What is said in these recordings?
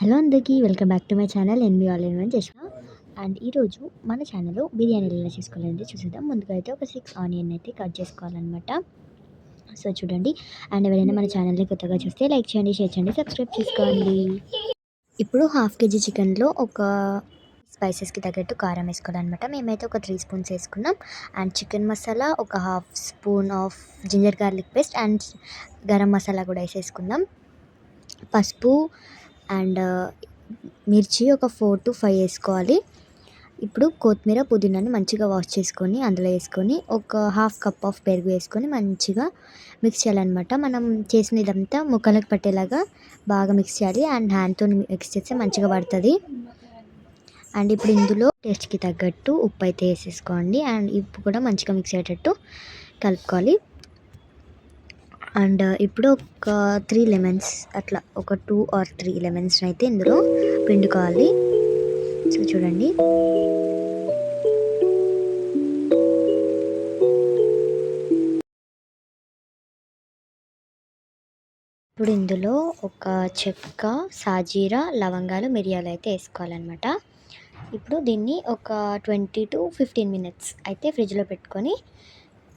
Hello అందరికీ welcome back to my channel NB all in one చేసిన and ఈరోజు మన ఛానల్లో బిర్యానీ ఎలా చేసుకోవాలంటే చూసేద్దాం. ముందుగా అయితే ఒక సిక్స్ ఆనియన్ అయితే కట్ చేసుకోవాలన్నమాట. సో చూడండి. అండ్ ఎవరైనా మన ఛానల్ని కొత్తగా చూస్తే లైక్ చేయండి షేర్ చేయండి సబ్స్క్రైబ్ చేసుకోండి. ఇప్పుడు హాఫ్ కేజీ చికెన్లో ఒక స్పైసెస్కి తగ్గట్టు కారం వేసుకోవాలన్నమాట. మేమైతే ఒక త్రీ స్పూన్స్ వేసుకున్నాం. అండ్ చికెన్ మసాలా ఒక half spoon of ginger garlic paste and garam masala కూడా వేసేసుకుందాం పసుపు అండ్ మిర్చి ఒక ఫోర్ టు ఫైవ్ వేసుకోవాలి. ఇప్పుడు కొత్తిమీర పుదీనాని మంచిగా వాష్ చేసుకొని అందులో వేసుకొని ఒక హాఫ్ కప్ ఆఫ్ పెరుగు వేసుకొని మంచిగా మిక్స్ చేయాలన్నమాట. మనం చేసిన ఇదంతా ముక్కలకు పట్టేలాగా బాగా మిక్స్ చేయాలి. అండ్ హ్యాండ్తో మిక్స్ చేస్తే మంచిగా పడుతుంది. అండ్ ఇప్పుడు ఇందులో టేస్ట్కి తగ్గట్టు ఉప్పు అయితే వేసేసుకోండి. అండ్ ఉప్పు కూడా మంచిగా మిక్స్ అయ్యేటట్టు కలుపుకోవాలి. అండ్ ఇప్పుడు ఒక త్రీ లెమన్స్ అట్లా ఒక టూ ఆర్ త్రీ లెమన్స్ అయితే ఇందులో పిండుకోవాలి. సో చూడండి. ఇప్పుడు ఇందులో ఒక చెక్క సాజీరా లవంగాలు మిరియాలు అయితే వేసుకోవాలన్నమాట. ఇప్పుడు దీన్ని ఒక ట్వంటీ టు ఫిఫ్టీన్ మినిట్స్ అయితే ఫ్రిడ్జ్లో పెట్టుకొని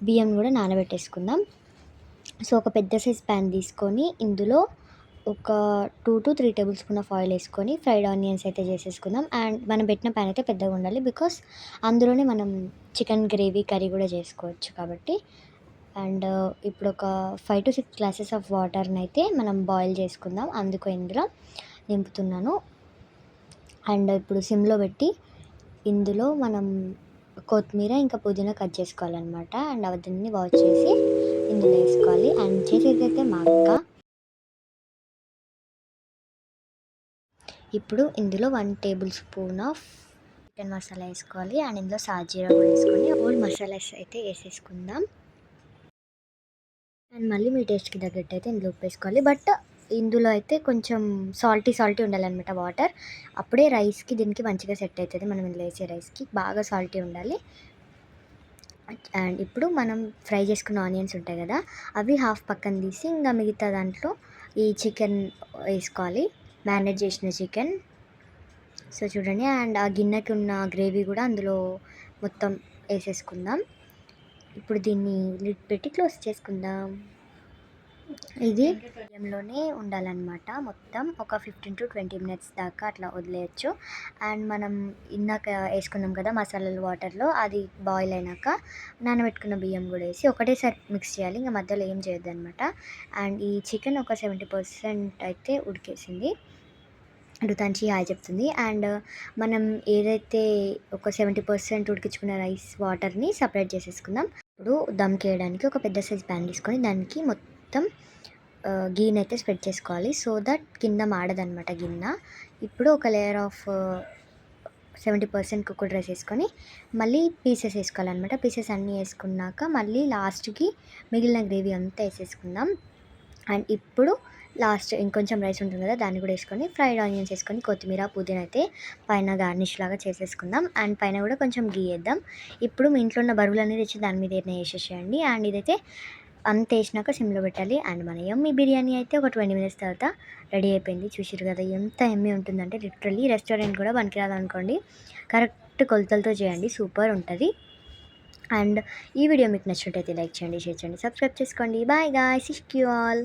బియ్యం కూడా నానబెట్టేసుకుందాం. సో ఒక పెద్ద సైజ్ ప్యాన్ తీసుకొని ఇందులో ఒక two to three tablespoon of oil వేసుకొని ఫ్రైడ్ ఆనియన్స్ అయితే చేసేసుకుందాం. అండ్ మనం పెట్టిన ప్యాన్ అయితే పెద్దగా ఉండాలి బికాస్ అందులోనే మనం చికెన్ గ్రేవీ కర్రీ కూడా చేసుకోవచ్చు కాబట్టి. అండ్ uh, ఇప్పుడు ఒక five to six glasses of వాటర్ని అయితే మనం బాయిల్ చేసుకుందాం. అందుకు ఇందులో నింపుతున్నాను. అండ్ ఇప్పుడు సిమ్లో పెట్టి ఇందులో మనం కొత్తిమీర ఇంకా పుదీనా కట్ చేసుకోవాలన్నమాట. అండ్ అవన్నీ వాష్ చేసి ఇందులో వేసుకోవాలి. అండ్ చేసేదైతే అయితే మా అక్క. ఇప్పుడు ఇందులో one tablespoon of chicken masala వేసుకోవాలి. అండ్ ఇందులో సాజీరా కూడా వేసుకొని ఓల్డ్ మసాలాస్ అయితే వేసేసుకుందాం. అండ్ మళ్ళీ మీ టేస్ట్కి తగ్గట్టు అయితే ఇందులో ఉప్పు వేసుకోవాలి. బట్ ఇందులో అయితే కొంచెం సాల్టీ సాల్టీ ఉండాలన్నమాట వాటర్. అప్పుడే రైస్కి దీనికి మంచిగా సెట్ అవుతుంది మనం ఇందులో వేసే రైస్కి బాగా సాల్టీ ఉండాలి. అండ్ ఇప్పుడు మనం ఫ్రై చేసుకున్న ఆనియన్స్ ఉంటాయి కదా అవి హాఫ్ పక్కన తీసి ఇంకా మిగతా దాంట్లో ఈ చికెన్ వేసుకోవాలి. మ్యారినేట్ చేసిన చికెన్. సో చూడండి అండ్ ఆ గిన్నెకి ఉన్న గ్రేవీ కూడా అందులో మొత్తం వేసేసుకుందాం. ఇప్పుడు దీన్ని లిడ్ పెట్టి క్లోజ్ చేసుకుందాం. ఇది మీడియంలోనే ఉండాలన్నమాట. మొత్తం ఒక ఫిఫ్టీన్ టు ట్వంటీ మినిట్స్ దాకా అట్లా వదిలేయచ్చు. అండ్ మనం ఇందాక వేసుకున్నాం కదా మసాలాలు వాటర్లో అది బాయిల్ అయినాక నానబెట్టుకున్న బియ్యం కూడా వేసి ఒకటేసారి మిక్స్ చేయాలి. ఇంకా మధ్యలో ఏం చేయొద్దు అనమాట అండ్ ఈ చికెన్ ఒక సెవెంటీ పర్సెంట్ అయితే ఉడికేసింది. తంచి హాయ్ చెప్తుంది. అండ్ మనం ఏదైతే ఒక సెవెంటీ పర్సెంట్ ఉడికించుకున్న రైస్ వాటర్ని సపరేట్ చేసేసుకుందాం. ఇప్పుడు దమ్ చేయడానికి ఒక పెద్ద సైజ్ ప్యాన్ తీసుకొని దానికి మొత్తం మొత్తం గీని అయితే స్ప్రెడ్ చేసుకోవాలి. సో దట్ కింద మాడదనమాట గిన్నె. ఇప్పుడు ఒక layer of seventy percent cooked rice వేసుకొని మళ్ళీ పీసెస్ వేసుకోవాలన్నమాట. పీసెస్ అన్నీ వేసుకున్నాక మళ్ళీ లాస్ట్కి మిగిలిన గ్రేవీ అంతా వేసేసుకుందాం. అండ్ ఇప్పుడు లాస్ట్ ఇంకొంచెం రైస్ ఉంటుంది కదా దాన్ని కూడా వేసుకొని ఫ్రైడ్ ఆనియన్స్ వేసుకొని కొత్తిమీర పుదీనా అయితే పైన గార్నిష్ లాగా చేసేసుకుందాం. అండ్ పైన కూడా కొంచెం గీ వేద్దాం. ఇప్పుడు మీ ఇంట్లో ఉన్న బరువులు తెచ్చి దాని మీద ఏదైనా వేసేసేయండి. అండ్ ఇదైతే అంత వేసినాక సిమ్లో పెట్టాలి. అండ్ మన ఎమ్మి బిర్యానీ అయితే ఒక ట్వంటీ మినిట్స్ తర్వాత రెడీ అయిపోయింది. చూసారు కదా ఎంత ఎమ్మి ఉంటుందంటే లిటరల్లీ రెస్టారెంట్ కూడా పనికిరాదనుకోండి కరెక్ట్ కొలతలతో చేయండి. సూపర్ ఉంటుంది. అండ్ ఈ వీడియో మీకు నచ్చినట్టయితే లైక్ చేయండి షేర్ చేయండి సబ్స్క్రైబ్ చేసుకోండి. Bye guys see you all.